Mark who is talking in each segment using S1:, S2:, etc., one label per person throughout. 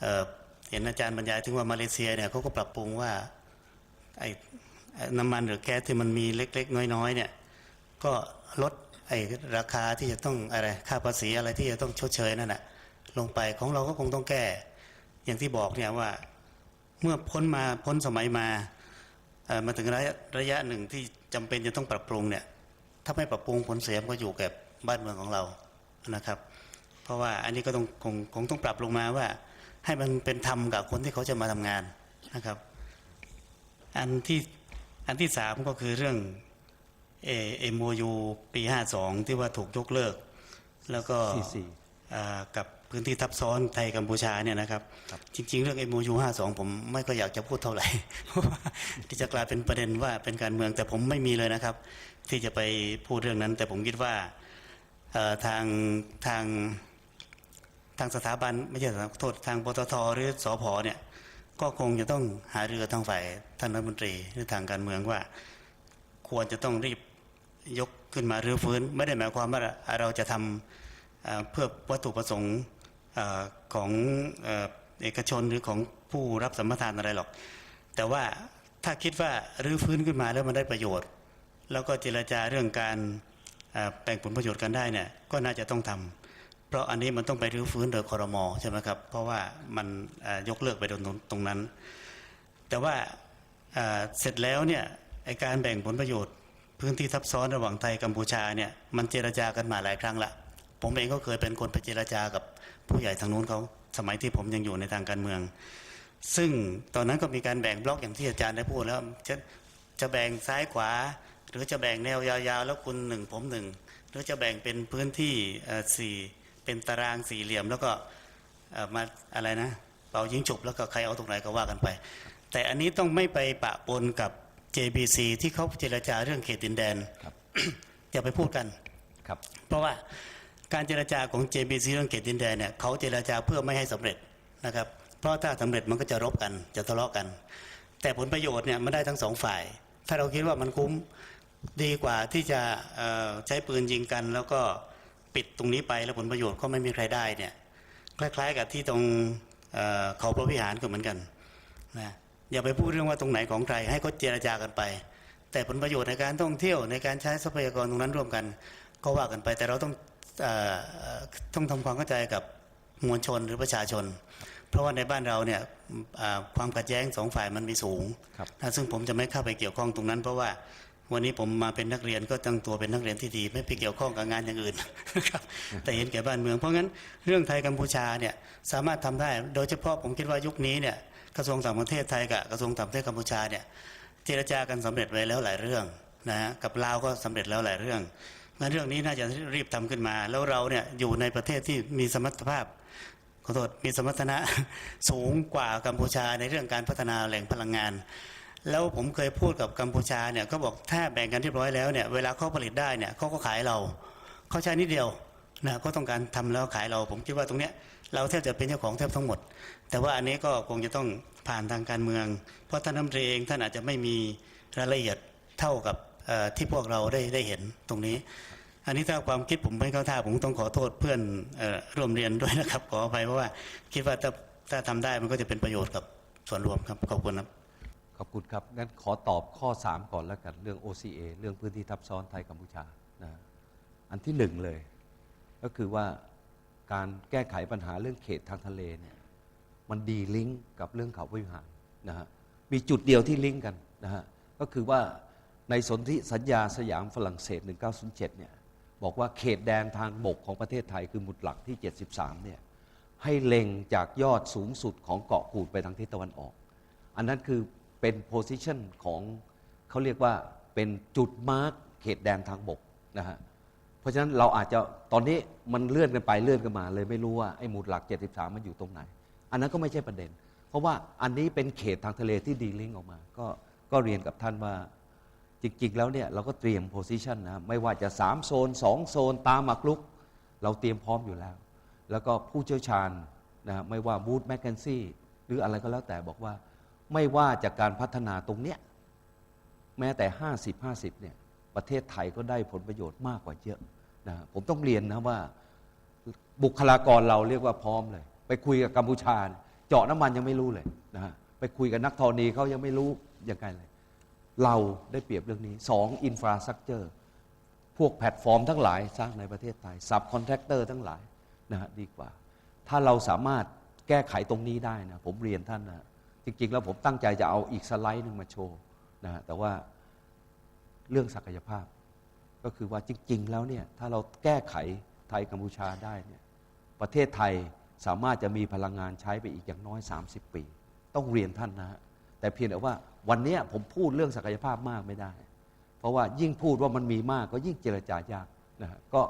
S1: เเห็นอาจารย์บรรยายถึงว่ามาเลเซียเนี่ยเขาก็ปรับปรุงว่าไอ้น้ำมันหรือแก๊สที่มันมีเล็ก ๆ น้อยๆเนี่ยก็ลดไอ้ราคาที่จะต้องอะไรค่าภาษีอะไรที่จะต้องชดเชยนั่นแหะลงไปของเราก็คงต้องแก้ อย่างที่บอกเนี่ยว่าเมื่อพ้นมาพ้นสมัยมามาถึงระยะระยะหนึ่งที่จำเป็นจะต้องปรับปรุงเนี่ยถ้าไม่ปรับปรุงผลเสียมันก็อยู่กับบ้านเมืองของเรานะครับ เพราะว่าอันนี้ก็ต้องคงคงต้องปรับลงมาว่า ให้มันเป็นธรรมกับคนที่เขาจะมาทำงานนะครับ อันที่อันที่สามก็คือเรื่องเอโมยูปีห้าสองที่ว่าถูกยกเลิก แล้วก็
S2: CC
S1: อ่ากับพื้นที่ทับซ้อนไทยกัมพูชาเนี่ยนะครับ
S2: ครับ
S1: จริง ๆ เรื่อง MOU 52 ผมไม่ก็อยากจะพูดเท่าไหร่เพราะว่าที่จะกลายเป็นประเด็นว่าเป็นการเมืองแต่ผมไม่มีเลยนะครับ ที่จะไปพูดเรื่องนั้น แต่ผมคิดว่าเอ่อทางทาง ทางสถาบันไม่ใช่สถาบันโทษทางปตทหรือสอพเนี่ยก็คงจะต้องหาเรือทางฝ่ายท่านรัฐมนตรีหรือทางการเมืองว่า ควรจะต้องรีบยกขึ้นมารื้อฟื้น ไม่ได้หมายความว่าเราจะทำเอ่อเพื่อวัตถุประสงค์ของเอกชนหรือของผู้รับสัมปทานอะไรหรอก แต่ว่าถ้าคิดว่ารื้อฟื้นขึ้นมาแล้วมันได้ประโยชน์ แล้วก็เจรจาเรื่องการแบ่งผลประโยชน์กันได้เนี่ยก็น่าจะต้องทำ เพราะอันนี้มันต้องไปรื้อฟื้นโดยคอรมอใช่ไหมครับ เพราะว่ามันยกเลิกไปตรงตรงนั้น แต่ว่าเสร็จแล้วเนี่ยไอการแบ่งผลประโยชน์ พื้นที่ทับซ้อนระหว่างไทยกัมพูชาเนี่ยมันเจรจากันมาหลายครั้งละผมเองก็เคยเป็นคนไปเจรจากับผู้ใหญ่ทางนู้นเขาสมัยที่ผมยังอยู่ในทางการเมือง ซึ่งตอนนั้นก็มีการแบ่งบล็อกอย่างที่อาจารย์ได้พูดแล้วจะจะแบ่งซ้ายขวา หรือจะแบ่งแนวยาวๆ แล้วคุณหนึ่งผมหนึ่งหรือจะแบ่งเป็นพื้นที่สี่ เป็นตารางสี่เหลี่ยมแล้วก็เอ่อมาอะไรนะเป่ายิงฉุบแล้วก็ใครเอาตรงไหนก็ว่ากันไป แต่อันนี้ต้องไม่ไปปะปนกับ JBC ที่เขาเจรจาเรื่องเขตดินแดน
S2: ครับ
S1: อย่าไปพูดกัน
S2: ครับ
S1: เพราะว่าการเจรจาของ JBC เรื่องเขตดินแดนเนี่ยเขาเจรจาเพื่อไม่ให้สำเร็จนะครับ เพราะถ้าสำเร็จมันก็จะรบกันจะทะเลาะกัน แต่ผลประโยชน์เนี่ยมันได้ทั้งสองฝ่าย ถ้าเราคิดว่ามันคุ้มดีกว่าที่จะเอ่อใช้ปืนยิงกันแล้วก็ ปิดตรงนี้ไปแล้วผลประโยชน์ก็ไม่มีใครได้เนี่ยคล้ายๆกับที่ตรงเอ่อเขาพระวิหารก็เหมือนกันนะอย่าไปพูดเรื่องว่าตรงไหนของใครให้เขาเจรจากันไป แต่ผลประโยชน์ในการท่องเที่ยวในการใช้ทรัพยากรตรงนั้นร่วมกัน ก็ว่ากันไปแต่เราต้องเออเอ่อต้องทำความเข้าใจกับมวลชนหรือประชาชน เพราะว่าในบ้านเราเนี่ยอ่าความขัดแย้งสองฝ่ายมันมีสูง
S2: ครับ
S1: นะซึ่งผมจะไม่เข้าไปเกี่ยวข้องตรงนั้น เพราะว่า วันนี้ผมมาเป็นนักเรียนก็ตั้งตัวเป็นนักเรียนที่ดี ไม่ไปเกี่ยวข้องกับงานอย่างอื่นนะครับแต่เห็นแก่บ้านเมือง เพราะงั้นเรื่องไทยกัมพูชาเนี่ยสามารถทำได้ โดยเฉพาะผมคิดว่ายุคนี้เนี่ยกระทรวงต่างประเทศไทยกับกระทรวงต่างประเทศกัมพูชาเนี่ยเจรจากันสำเร็จไว้แล้วหลายเรื่องนะฮะกับลาวก็สำเร็จแล้วหลายเรื่องงั้นเรื่องนี้น่าจะรีบทำขึ้นมา แล้วเราเนี่ยอยู่ในประเทศที่มีสมรรถภาพขอโทษมีสมรรถนะสูงกว่ากัมพูชาในเรื่องการพัฒนาแหล่งพลังงาน แล้วผมเคยพูดกับกัมพูชาเนี่ยก็บอกถ้าแบ่งกันเรียบร้อยแล้วเนี่ยเวลาเขาผลิตได้เนี่ยเขาก็ขายเราเขาใช้นิดเดียวนะก็ต้องการทำแล้วขายเรา ผมคิดว่าตรงเนี้ยเราแทบจะเป็นเจ้าของแทบทั้งหมด แต่ว่าอันนี้ก็คงจะต้องผ่านทางการเมือง เพราะท่านนตรีเองท่านอาจจะไม่มีรายละเอียดเท่ากับที่พวกเราได้ได้เห็นตรงนี้ อันนี้ถ้าความคิดผมไม่เข้าท่าผมต้องขอโทษเพื่อนร่วมเรียนด้วยนะครับขออภัยเพราะว่าคิดว่าถ้าถ้าทำได้มันก็จะเป็นประโยชน์กับส่วนรวมครับขอบคุณครับ
S2: ขอบคุณครับ งั้นขอตอบข้อ 3 ก่อนแล้วกัน เรื่อง OCA เรื่องพื้นที่ทับซ้อนไทยกัมพูชานะอันที่หนึ่งเลย ก็คือว่าการแก้ไขปัญหาเรื่องเขตทางทะเลเนี่ยมันดีลิงก์กับเรื่องเขาวิหารนะฮะมีจุดเดียวที่ลิงก์กันนะฮะก็คือว่าในสนธิสัญญาสยามฝรั่งเศส 1907 เนี่ยบอกว่าเขตแดนทางบกของประเทศไทยคือหมุดหลักที่ 73 เนี่ยให้เล็งจากยอดสูงสุดของเกาะกูดไปทางทิศตะวันออก อันนั้นคือ เป็นโพสิชันของเขาเรียกว่าเป็นจุดมาร์กเขตแดนทางบกนะฮะเพราะฉะนั้นเราอาจจะตอนนี้มันเลื่อนกันไปเลื่อนกันมา เลยไม่รู้ว่าไอ้หมุดหลัก 73 มันอยู่ตรงไหน อันนั้นก็ไม่ใช่ประเด็น เพราะว่าอันนี้เป็นเขตทางทะเลที่ดีลิงออกมา ก็ก็เรียนกับท่านว่าจริงๆ แล้วเนี่ยเราก็เตรียมโพสิชันนะไม่ว่าจะ 3 โซน 2 โซนตามหมากรุก เราเตรียมพร้อมอยู่แล้ว แล้วก็ผู้เชี่ยวชาญนะฮะไม่ว่าบูธแมคเคนซี่หรืออะไรก็แล้วแต่บอกว่า ไม่ว่าจากการพัฒนาตรงเนี้ยแม้แต่ 50 50เนี่ยประเทศไทยก็ได้ผลประโยชน์มากกว่าเยอะนะผมต้องเรียนนะว่าบุคลากรเราเรียกว่าพร้อมเลย ไปคุยกับกัมพูชาเนี่ยเจาะน้ำมันยังไม่รู้เลยนะฮะไปคุยกับนักธรณีเขายังไม่รู้ยังไงเลย เราได้เปรียบเรื่องนี้สองอินฟราสตรักเจอร์พวกแพลตฟอร์มทั้งหลายสร้างในประเทศไทยซับคอนแทคเตอร์ทั้งหลายนะฮะดีกว่า ถ้าเราสามารถแก้ไขตรงนี้ได้นะผมเรียนท่านนะ จริง ๆ แล้วผมตั้งใจจะเอาอีกสไลด์หนึ่งมาโชว์นะฮะแต่ว่าเรื่องศักยภาพ ก็คือว่าจริง ๆ แล้วเนี่ยถ้าเราแก้ไขไทยกัมพูชาได้เนี่ยประเทศไทยสามารถจะมีพลังงานใช้ไปอีกอย่างน้อย 30 ปี ต้องเรียนท่านนะฮะแต่เพียงแต่ว่าวันนี้ผมพูดเรื่องศักยภาพมากไม่ได้ เพราะว่ายิ่งพูดว่ามันมีมากก็ยิ่งเจรจายากนะฮะก็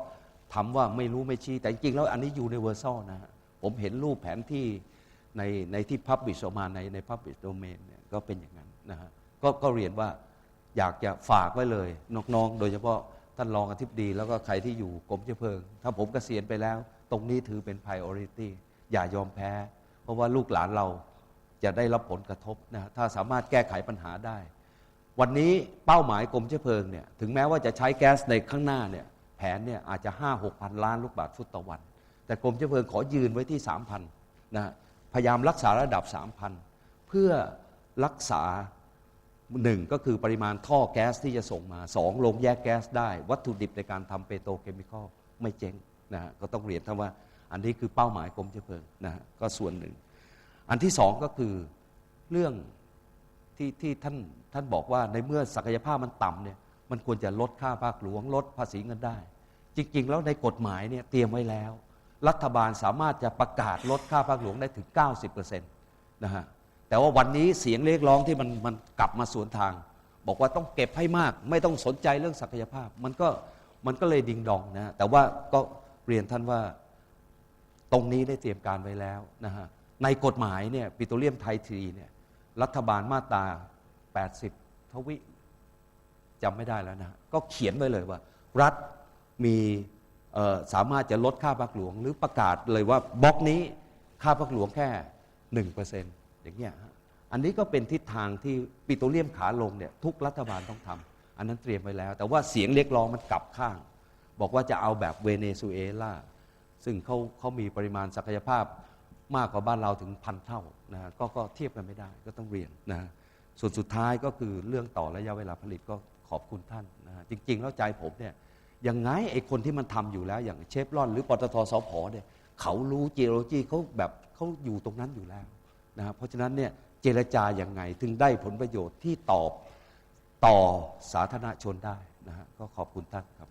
S2: ทำว่าไม่รู้ไม่ชี้แต่จริงๆแล้วอันนี้อยู่ในเวอร์ซลนะฮะผมเห็นรูปแผนที่ ในในที่พับบิชออกมาในในพับบิชโดเมนเนี่ยก็เป็นอย่างนั้นนะฮะก็ก็เรียนว่าอยากจะฝากไว้เลยน้องๆ โดยเฉพาะท่านรองอธิบดีแล้วก็ใครที่อยู่กรมเชื้อเพลิง ถ้าผมเกษียณไปแล้ว ตรงนี้ถือเป็น priority อย่ายอมแพ้ เพราะว่าลูกหลานเราจะได้รับผลกระทบนะฮะถ้าสามารถแก้ไขปัญหาได้ วันนี้เป้าหมายกรมเชื้อเพลิงเนี่ยถึงแม้ว่าจะใช้แก๊สในข้างหน้าเนี่ยแผนเนี่ยอาจจะ 5 6พันล้านลูกบาศก์ฟุตต่อวัน แต่กรมเชื้อเพลิงขอยืนไว้ที่ 3,000นะฮะ พยายามรักษาระดับ 3,000 เพื่อรักษาหนึ่งก็คือปริมาณท่อแก๊สที่จะส่งมาสองลงแยกแก๊สได้ วัตถุดิบในการทำเปโตรเคมีคอลไม่เจ๊งนะฮะก็ต้องเรียนท่านว่าอันนี้คือเป้าหมายกรมเชื้อเพลิงนะฮะก็ส่วนหนึ่ง อันที่สองก็คือเรื่องที่ที่ท่านท่านบอกว่าในเมื่อศักยภาพมันต่ำเนี่ยมันควรจะลดค่าภาคหลวงลดภาษีเงินได้ จริง ๆ แล้วในกฎหมายเนี่ยเตรียมไว้แล้ว รัฐบาลสามารถจะประกาศลดค่าภาคหลวงได้ถึง 90%นะฮะแต่ว่าวันนี้เสียงเรียกร้องที่มันมันกลับมาสวนทาง บอกว่าต้องเก็บให้มาก ไม่ต้องสนใจเรื่องศักยภาพ มันก็มันก็เลยดิงดองนะแต่ว่าก็เรียนท่านว่าตรงนี้ได้เตรียมการไว้แล้วนะฮะในกฎหมายเนี่ยปิโตรเลียมไทยทรีเนี่ยรัฐบาลมาตรา 80 ทวิจำไม่ได้แล้วนะ ก็เขียนไว้เลยว่า รัฐมี สามารถจะลดค่าพักหลวง หรือประกาศเลยว่าบล็อกนี้ค่าพักหลวงแค่ 1%อย่างเงี้ยอันนี้ก็เป็นทิศทางที่ปิโตรเลียมขาลงเนี่ยทุกรัฐบาลต้องทำอันนั้นเตรียมไว้แล้ว แต่ว่าเสียงเรียกร้องมันกลับข้าง บอกว่าจะเอาแบบเวเนซุเอลาซึ่งเขาเขามีปริมาณศักยภาพมากกว่าบ้านเราถึงพันเท่านะกก็เทียบกันไม่ได้ก็ต้องเรียนนะส่วนสุดท้ายก็คือเรื่องต่อระยะเวลาผลิตก็ขอบคุณท่านนะจริง ๆ แล้วใจผมเนี่ย ยังไงไอ้คนที่มันทำอยู่แล้ว อย่างเชฟรอน หรือปตทสพเนี่ยเขารู้เจโรจีเขาแบบเขาอยู่ตรงนั้นอยู่แล้วนะฮะเพราะฉะนั้นเนี่ยเจรจาอย่างไงถึงได้ผลประโยชน์ที่ตอบต่อสาธารณชนได้นะฮะก็ขอบคุณท่านครับ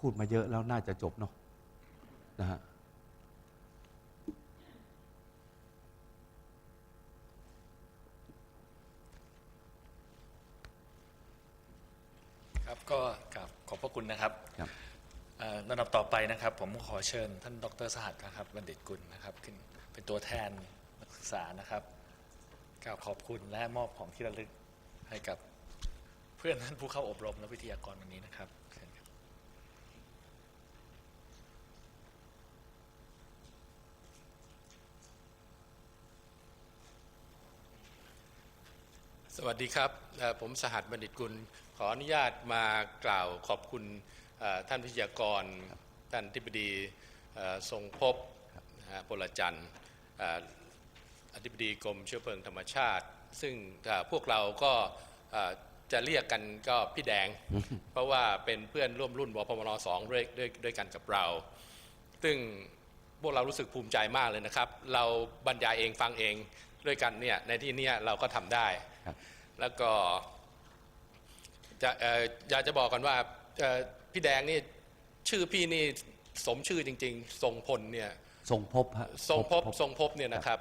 S2: พูดมาเยอะแล้วน่าจะจบเนาะนะฮะ
S3: ก็กราบขอบพระคุณนะครับ
S2: ครับ
S3: เอ่อลำดับต่อไปนะครับ ผมขอเชิญท่านดรสหัสนะครับบัณฑิตกุลนะครับขึ้นเป็นตัวแทนนักศึกษานะครับกล่าวขอบคุณและมอบของที่ระลึกให้กับเพื่อนท่านผู้เข้าอบรมและวิทยากรวันนี้นะครับเชิญครับ
S4: สวัสดีครับเอ่อผมสหัสบัณฑิตกุลขออนุญาตมากล่าวขอบคุณเอ่อท่านวิทยากร ท่านทิบดีเอ่อทรงภพนะฮะพลจันทร์เอ่ออธิบดีกรมเชื้อเพลิงธรรมชาติ ซึ่งเอ่อพวกเราก็เอ่อจะเรียกกันก็พี่แดง เพราะว่าเป็นเพื่อนร่วมรุ่นบพมรสองด้วยด้วยด้วยกันกับเรา ซึ่งพวกเรารู้สึกภูมิใจมากเลยนะครับ เราบรรยายเองฟังเองด้วยกันเนี่ยในที่เนี้ยเราก็ทำได้
S2: ครับ
S4: แล้วก็จะเอ่ออยากจะบอกกันว่าเอ่อพี่แดงนี่ชื่อพี่นี่สมชื่อจริง ๆ ทรงพลเนี่ย
S2: ทรงพบฮะ
S4: ทรงพบทรงพบเนี่ยนะครับ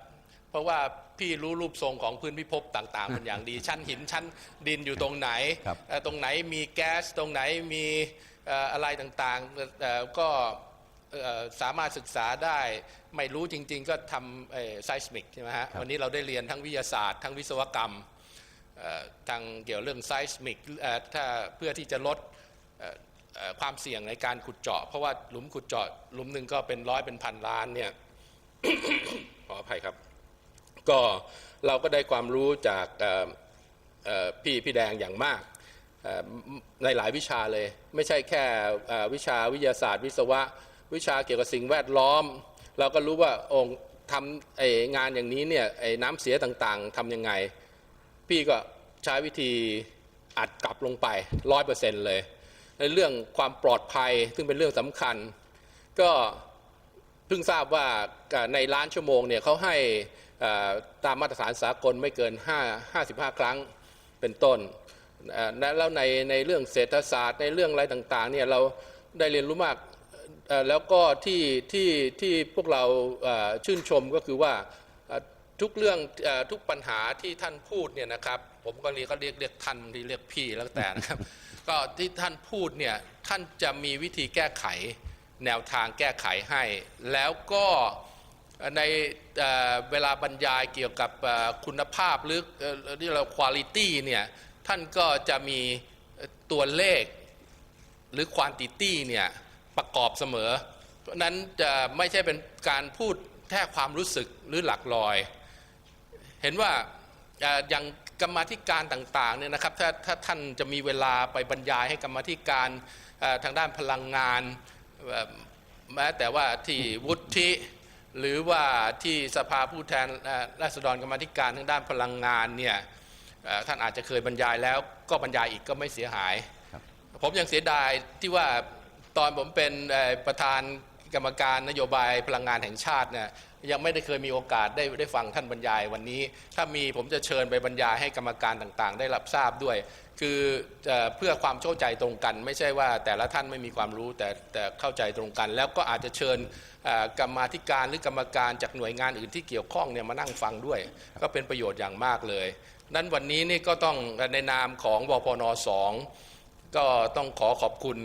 S4: เพราะว่าพี่รู้รูปทรงของพื้นพิภพต่างๆเป็นอย่างดี ชั้นหินชั้นดินอยู่ตรงไหน
S2: ครับ
S4: เอ่อตรงไหนมีแก๊สตรงไหนมีเอ่ออะไรต่างๆเอ่อก็เอ่อสามารถศึกษาได้ไม่รู้จริง ๆ ก็ทำไซสมิกใช่ไหมฮะวันนี้เราได้เรียนทั้งวิทยาศาสตร์ ทั้งวิศวกรรมเอ่อ ทางเกี่ยวเรื่องไซสมิกถ้าเพื่อที่จะลดความเสี่ยงในการขุดเจาะ เพราะว่าหลุมขุดเจาะหลุมหนึ่งก็เป็นร้อยเป็นพันล้านเนี่ยขออภัยครับ ก็เราก็ได้ความรู้จากพี่พี่แดงอย่างมากในหลายวิชาเลย ไม่ใช่แค่วิชาวิทยาศาสตร์ วิศวะ วิชาเกี่ยวกับสิ่งแวดล้อม เราก็รู้ว่าองค์ทำงานอย่างนี้เนี่ยน้ำเสียต่างๆทำยังไง พี่ก็ใช้วิธีอัดกลับลงไปร้อยเปอร์เซ็นต์เลยในเรื่องความปลอดภัยซึ่งเป็นเรื่องสำคัญ ก็เพิ่งทราบว่าในล้านชั่วโมงเนี่ยเขาให้ตามมาตรฐานสากลไม่เกิน 5 55 ครั้งเป็นต้น และแล้วในในเรื่องเศรษฐศาสตร์ในเรื่องอะไรต่างๆเนี่ยเราได้เรียนรู้มาก แล้วก็ที่ที่ที่พวกเราชื่นชมก็คือว่า ทุกเรื่องทุกปัญหาที่ท่านพูดเนี่ยนะครับ ผมก็เรียกก็เรียกเรียกท่านทีเรียกพี่แล้วแต่นะครับ ก็ที่ท่านพูดเนี่ยท่านจะมีวิธีแก้ไขแนวทางแก้ไขให้ แล้วก็ในเวลาบรรยายเกี่ยวกับคุณภาพหรือที่เราคุณ i t y เนี่ยท่านก็จะมีตัวเลขหรือควอนติตี้เนี่ยประกอบเสมอ เพราะฉะนั้นจะไม่ใช่เป็นการพูดแค่ความรู้สึกหรือหลักลอย เห็นว่าเอ่ออย่างกรรมาธิการต่างๆเนี่ยนะครับถ้าถ้าท่านจะมีเวลาไปบรรยายให้กรรมาธิการเอ่อทางด้านพลังงานเอ่อแม้แต่ว่าที่วุฒิหรือว่าที่สภาผู้แทนเอ่อราษฎรกรรมาธิการทางด้านพลังงานเนี่ยเอ่อท่านอาจจะเคยบรรยายแล้วก็บรรยายอีกก็ไม่เสียหาย ผมยังเสียดายที่ว่าตอนผมเป็นเอ่อประธานกรรมการนโยบายพลังงานแห่งชาติเนี่ย ยังไม่ได้เคยมีโอกาสได้ได้ฟังท่านบรรยายวันนี้ ถ้ามีผมจะเชิญไปบรรยายให้กรรมการต่างๆ ได้รับทราบด้วย คือเอเพื่อความเข้าใจตรงกัน ไม่ใช่ว่าแต่ละท่านไม่มีความรู้แต่แต่เข้าใจตรงกัน แล้วก็อาจจะเชิญกรรมาธิการหรือกรรมการจากหน่วยงานอื่นที่เกี่ยวข้องเนี่ยมานั่งฟังด้วย ก็เป็นประโยชน์อย่างมากเลย นั้นวันนี้นี่ก็ต้องในนามของบพนสองก็ต้องขอขอบคุณ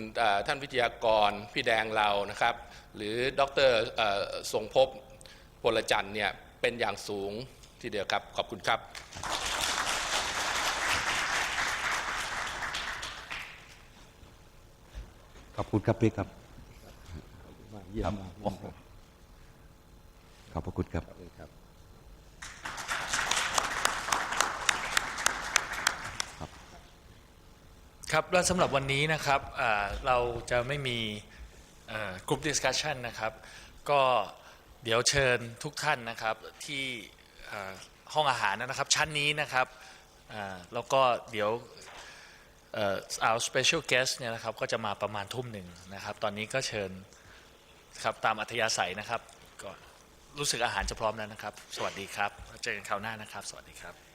S4: ท่านวิทยากรพี่แดงเรานะครับ หรือดรทรงภพ พลจันทร์เนี่ยเป็นอย่างสูงทีเดียวครับ ขอบคุณครับ
S2: ขอบคุณครับพี่ครับครับโอ้โหขอบพระคุณครับ
S3: ครับแล้วสำหรับวันนี้นะครับอ่าเราจะไม่มีกลุ่มดิสคัชชันนะครับ ก็ เดี๋ยวเชิญทุกท่านนะครับที่ห้องอาหารนะครับชั้นนี้นะครับแล้วก็เดี๋ยวเอ่อ our special guest เนี่ยนะครับก็จะมาประมาณทุ่มหนึ่งนะครับ ตอนนี้ก็เชิญครับตามอัธยาศัยนะครับก็รู้สึกอาหารจะพร้อมแล้วนะครับ สวัสดีครับ เจอกันคราวหน้านะครับ สวัสดีครับ